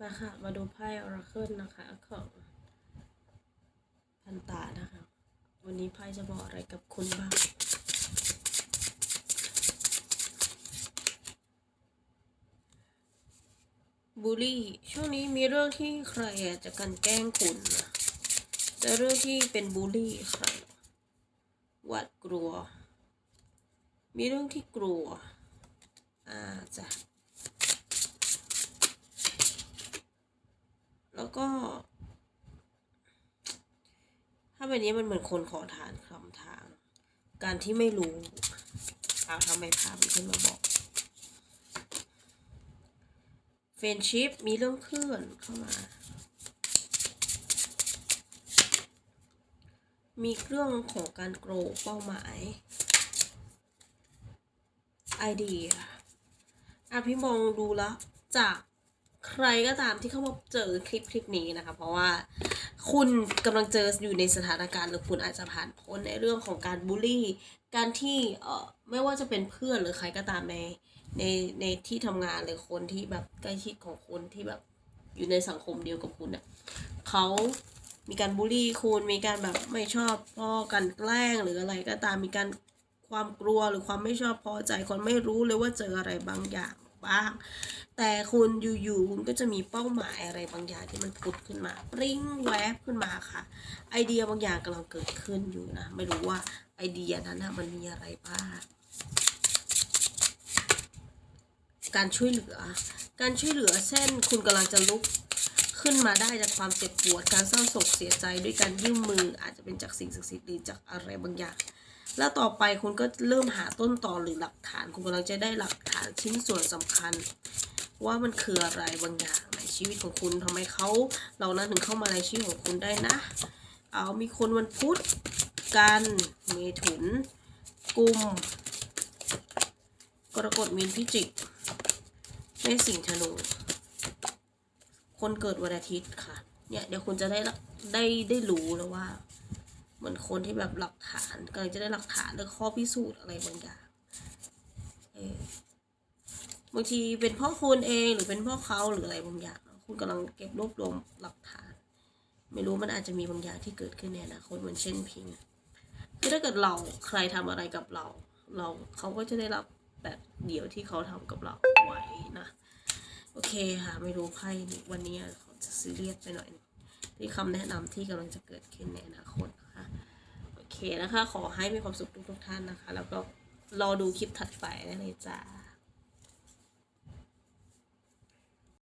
มาค่ะมาดูไพ่ออราเคิลนะคะของพันตานะคะ วันนี้ไพ่จะบอกอะไรกับคุณบ้างบูลลี่ ช่วงนี้มีเรื่องที่ใครจะกันแกล้งคุณนะแต่เรื่องที่เป็นบูลลี่ใครหวาดกลัว มีเรื่องที่กลัว อ่าจ้ะ แล้วก็ ถ้าแบบนี้มันเหมือนคนขอทานคำทาง การที่ไม่รู้เอาทำไมภาพมันขึ้นมาบอกเฟนชิพมีเรื่องเพื่อนเข้ามา มีเรื่องของการโกรเป้าหมายไอเดียอะพี่มองดูแล้วจาก ใครก็ตามที่เข้ามาเจอคลิปคลิปนี้นะคะ เพราะว่าคุณกำลังเจออยู่ในสถานการณ์หรือคุณอาจจะผ่านพ้นในเรื่องของการบูลลี่ การที่เอ่อไม่ว่าจะเป็นเพื่อนหรือใครก็ตามในในในที่ทำงานหรือคนที่แบบใกล้ชิดของคุณที่แบบอยู่ในสังคมเดียวกับคุณเนี่ยเขามีการบูลลี่คุณมีการแบบไม่ชอบพ่อกันแกล้งหรืออะไรก็ตามมีการความกลัวหรือความไม่ชอบพอใจคนไม่รู้เลยว่าเจออะไรบางอย่าง บ้าง แต่คุณอยู่ๆคุณก็จะมีเป้าหมายอะไรบางอย่างที่มันพุดขึ้นมา ปริ้งแวบขึ้นมาค่ะ ไอเดียบางอย่างกำลังเกิดขึ้นอยู่นะ ไม่รู้ว่าไอเดียนั้นนะมันมีอะไรบ้าง การช่วยเหลือ การช่วยเหลือเช่นคุณกำลังจะลุกขึ้นมาได้จากความเจ็บปวด การเศร้าโศกเสียใจด้วยการยื่นมืออาจจะเป็นจากสิ่งศักดิ์สิทธิ์หรือจากอะไรบางอย่าง แล้วต่อไปคุณก็เริ่มหาต้นตอหรือหลักฐาน คุณกำลังจะได้หลักฐานชิ้นส่วนสำคัญ ว่ามันคืออะไรบางอย่างในชีวิตของคุณทำไมเขาเหล่านั้นถึงเข้ามาในชีวิตของคุณได้นะ เอามีคนวันพุธกันเมถุนกุมกรกฎมีนพิจิกแม่สิงห์ธนูคนเกิดวันอาทิตย์ค่ะเนี่ยเดี๋ยวคุณจะได้ละได้ได้รู้แล้วว่า เหมือนคนที่แบบหลักฐานกำลังจะได้หลักฐานหรือข้อพิสูจน์อะไรบางอย่างเออบางทีเป็นพ่อคุณเองหรือเป็นพ่อเขาหรืออะไรบางอย่างคุณกำลังเก็บรวบรวมหลักฐาน ไม่รู้มันอาจจะมีบางอย่างที่เกิดขึ้นในอนาคตเหมือนเช่นพิงคือถ้าเกิดเราใครทำอะไรกับเรา เราเขาก็จะได้รับแบบเดียวที่เขาทำกับเราไว้นะโอเคค่ะ ไม่รู้ไพ่วันนี้เขาจะซีเรียสไปหน่อยนี่คำแนะนำที่กำลังจะเกิดขึ้นในอนาคตน เคนะคะ ขอให้มีความสุขทุกๆท่านนะคะ แล้วก็รอดูคลิปถัดไปได้เลยจ้า